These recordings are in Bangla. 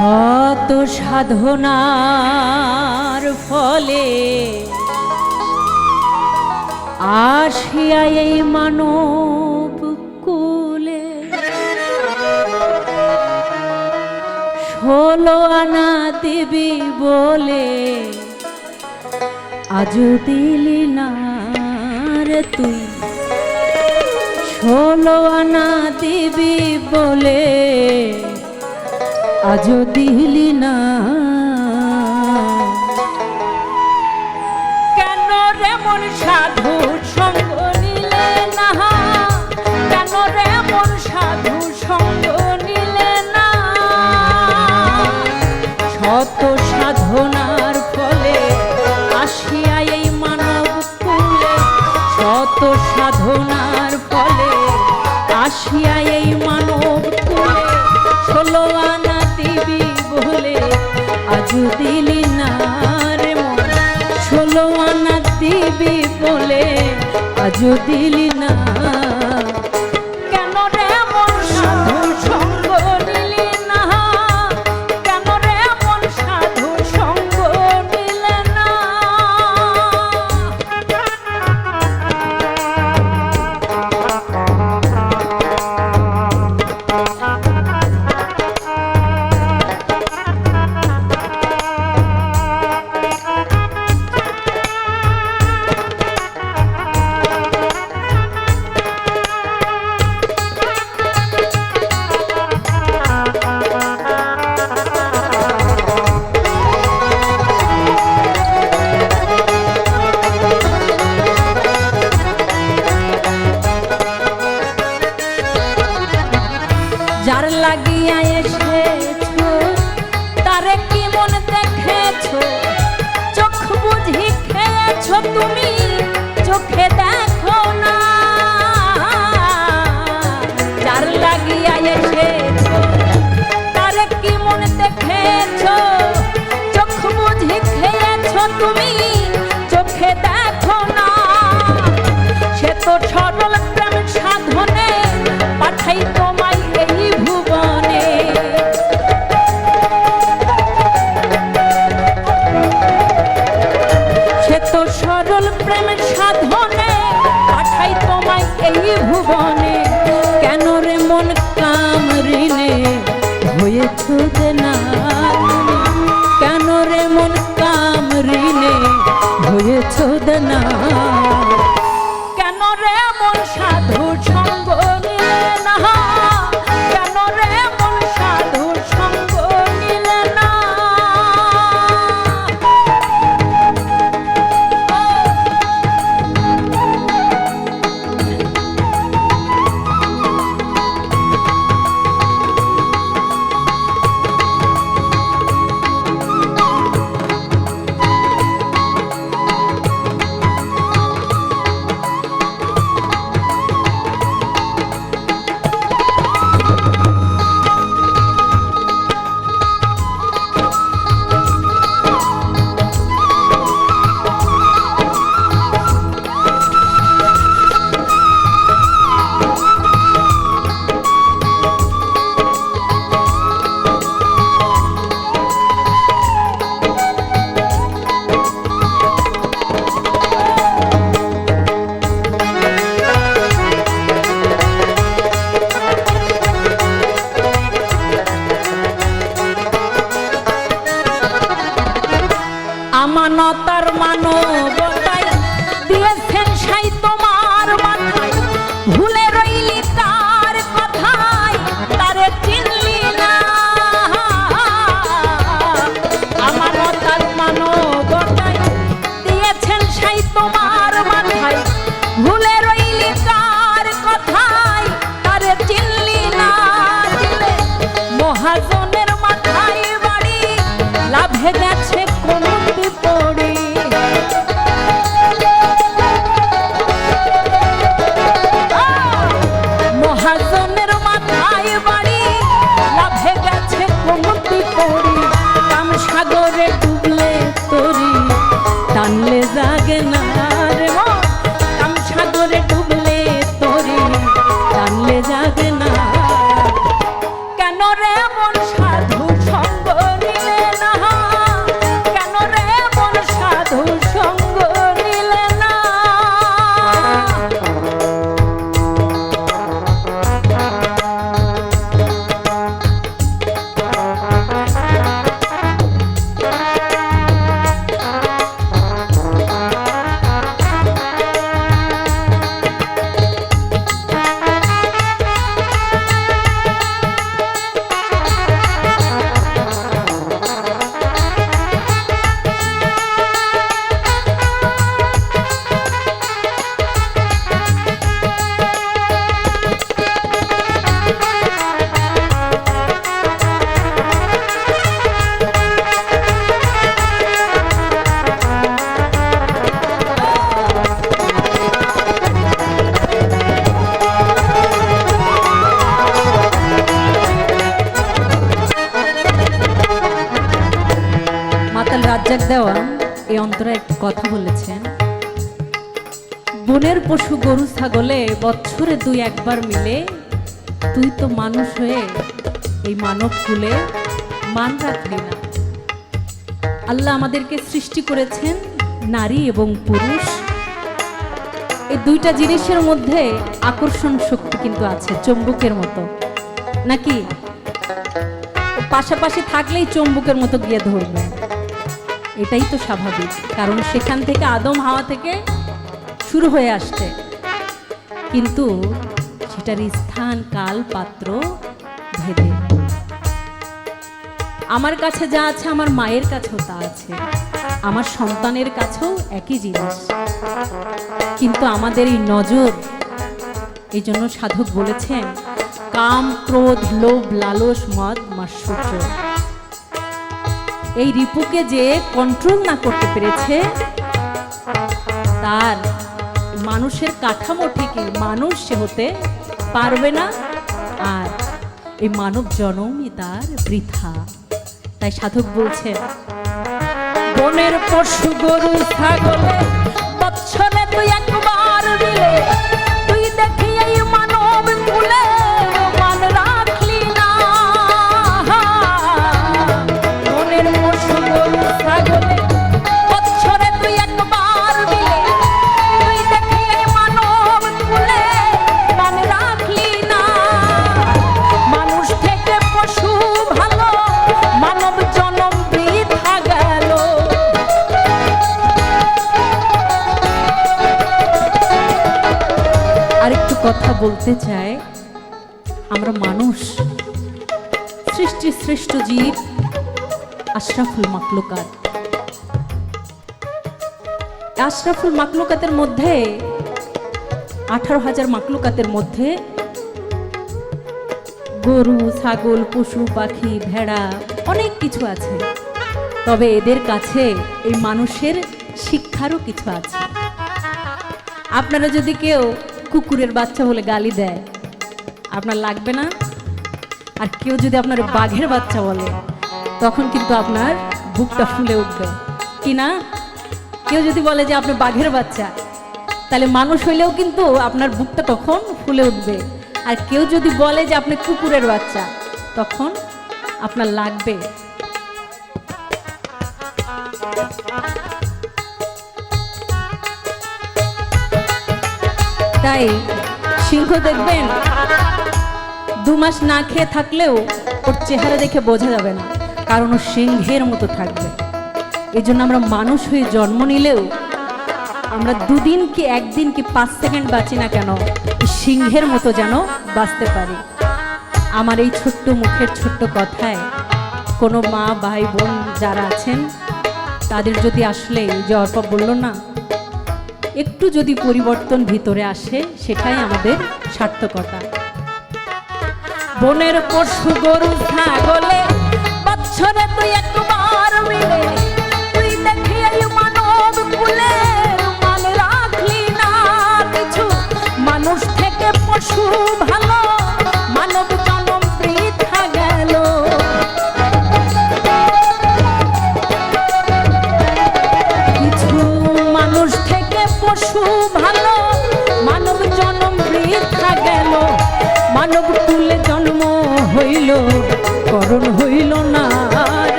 শত সাধনার ফলে আসিয়া এই মানব কুলে ষোলো আনা দিবি বলে আজও দিলি না তুই। ষোলো আনা দিবি বলে আজও দিলি না। কেন রে মন সাধু সঙ্গ নিলে না? কেন রে মন সাধু সঙ্গ নিলে না? শত সাধনার ফলে আসিয়া এই মানব কুলে। শত সাধনার ফলে আসিয়া এই মানব কুলে। ষোলো আজ দিলি না রে মন। ষোলো আনা দিবি তুমি আমানতার মানবতাই দিয়েছেন সাই তোমার মাথায়। ভুলে রইলি তার কথায়, তারে চিনলি না। দিয়েছেন সাই তোমার মাথায়। ভুলে রইলি তার কথায়, তারে চিনলি না। মহাজনের মাথায় বাড়ি, লাভে গেছে এই অন্তরা একটি কথা বলেছেন, বনের পশু গরু ছাগলে বছরে দুই একবার মিলে, তুই তো মানুষ হয়ে এই মানব কুলে মান রাখলি না। আল্লাহ আমাদেরকে সৃষ্টি করেছেন নারী এবং পুরুষ। এই দুইটা জিনিসের মধ্যে আকর্ষণ শক্তি কিন্তু আছে, চুম্বকের মতো। নাকি? পাশাপাশি থাকলেই চুম্বকের মতো গিয়ে ধরবে। এটাই তো স্বাভাবিক। কারণ সেখান থেকে আদম হাওয়া থেকে শুরু হয়ে আসছে। কিন্তু সেটার স্থান কাল পাত্র ভেদে। আমার কাছে যা আছে আমার মায়ের কাছেও তা আছে। আমার সন্তানের কাছেও একই জিনিস। কিন্তু আমাদের এই নজর, এই জন্য সাধক বলেছেন, কাম, ক্রোধ, লোভ, লালস, মদ মাৎসর্য এই রিপুকে যে কন্ট্রোল না করতে পেরেছে, তার মানুষের কাঠামো ঠিকই মানুষ সে হতে পারবে না। আর এই মানব জনমই তার বৃথা। তাই সাধক বলছেন, বনের পশু গরু ছাগলে বৎসরে তুই একবার দিলে বলতে চাই আমরা মানুষ, সৃষ্টি শ্রেষ্ঠ জীব, আশরাফুল মাকলুকাত আশরাফুল মাকলুকাতের মধ্যে, আঠারো হাজার মাকলুকাতের মধ্যে গরু, ছাগল, পশু, পাখি, ভেড়া, অনেক কিছু আছে। তবে এদের কাছে এই মানুষের শিক্ষারও কিছু আছে। আপনারা যদি কেউ কুকুরের বাচ্চা বলে গালি দেয়। আপনার লাগবে না? আর কেউ যদি আপনার বাঘের বাচ্চা বলে, তখন কিন্তু আপনার বুকটা ফুলে উঠবে। কি না? কেউ যদি বলে যে আপনি বাঘের বাচ্চা, তাহলে মানুষ হইলেও কিন্তু আপনার বুকটা তখন ফুলে উঠবে। আর কেউ যদি বলে যে আপনি কুকুরের বাচ্চা, তখন আপনার লাগবে। তাই সিংহ দেখবেন, দু মাস না খেয়ে থাকলেও ওর চেহারা দেখে বোঝা যাবে না, কারণ ও সিংহের মতো থাকবে। এই জন্য আমরা মানুষ হয়ে জন্ম নিলেও আমরা দুদিন কি একদিন কি পাঁচ সেকেন্ড বাঁচি না কেন সিংহের মতো যেন বাঁচতে পারি। আমার এই ছোট্ট মুখের ছোট্ট কথায় কোনো মা, ভাই, বোন যারা আছেন, তাদের যদি আসলে যে অর্পা বলল না একটু যদি পরিবর্তন ভিতরে আসে, সেটাই আমাদের সার্থকতা। বনের পশু গরু, ছাগলে তুই একবার মিলে। তুই মানব কুলে মান রাখলি না কিছু। মানুষ থেকে পশু ভালো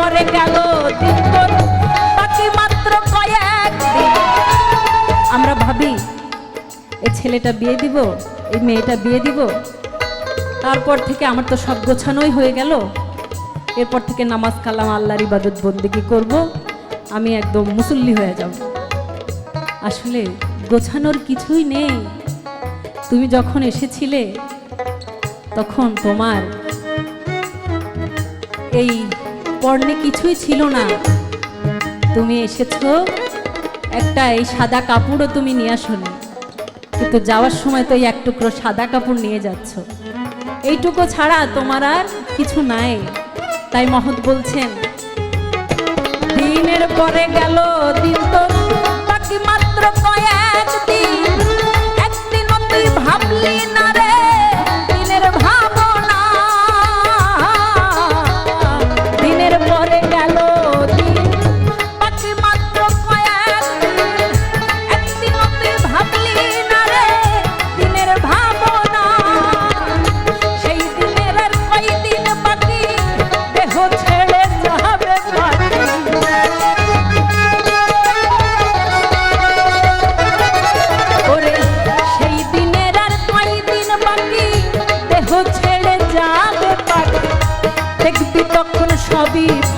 পরে গেল বাকি মাত্র আমরা ভাবি এই ছেলেটা বিয়ে দিব এই মেয়েটা বিয়ে দিব। তারপর থেকে আমার তো সব গোছানোই হয়ে গেল। এরপর থেকে নামাজ, কালাম, আল্লাহর ইবাদত বন্দিগি করব? আমি একদম মুসল্লি হয়ে যাব। আসলে গোছানোর কিছুই নেই। তুমি যখন এসেছিলে, তখন তোমার এই পর্ণে কিছুই ছিল না। তুমি এসেছ, একটা এই সাদা কাপড়ও তুমি নিয়ে আসনি। কিন্তু যাওয়ার সময় তো এই এক টুকরো সাদা কাপড় নিয়ে যাচ্ছ। এইটুকু ছাড়া তোমার আর কিছু নাই, তাই মহৎ বলছেন। দিনের পরে গেল, দিন তো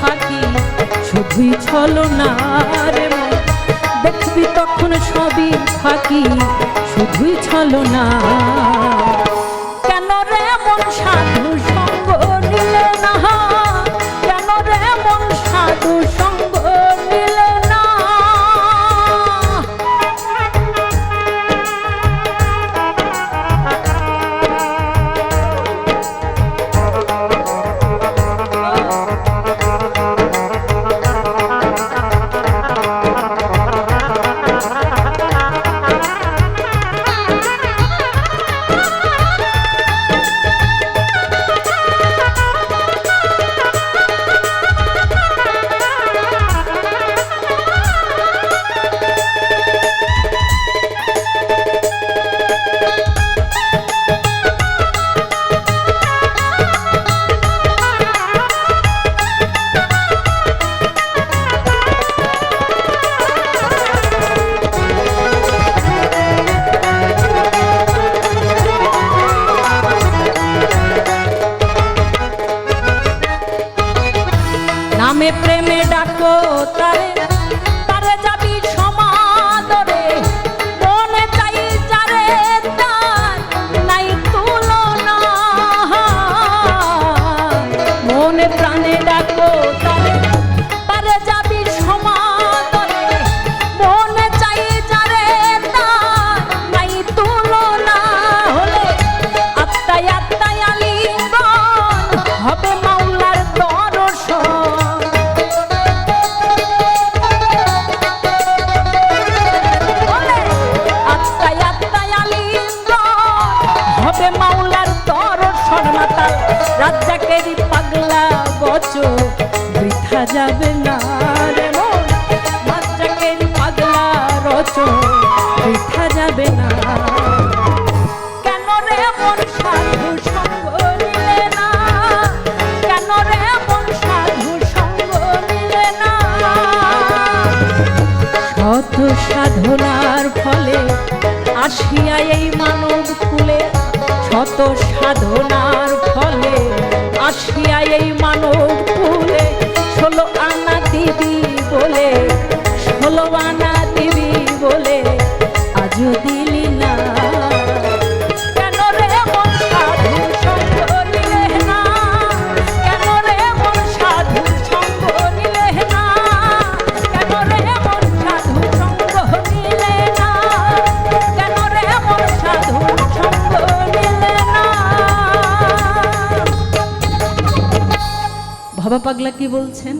ফাঁকি শুধুই ছলো না রে মন। দেখবি তখন সবই থাকি, শুধুই ছলো না কেন রে মন সাধু যাবে না রে মন। রাজ্জাকেরই পাগলা রচ বৃথা যাবে না। শত সাধনার ফলে আসিয়া এই মানব কুলে শত সাধনার ফলে আসিয়া এই মানব কুলে ষোলো আনা দিবি বলে আজও দিলি না। ভবা পাগলা কি বলছেন?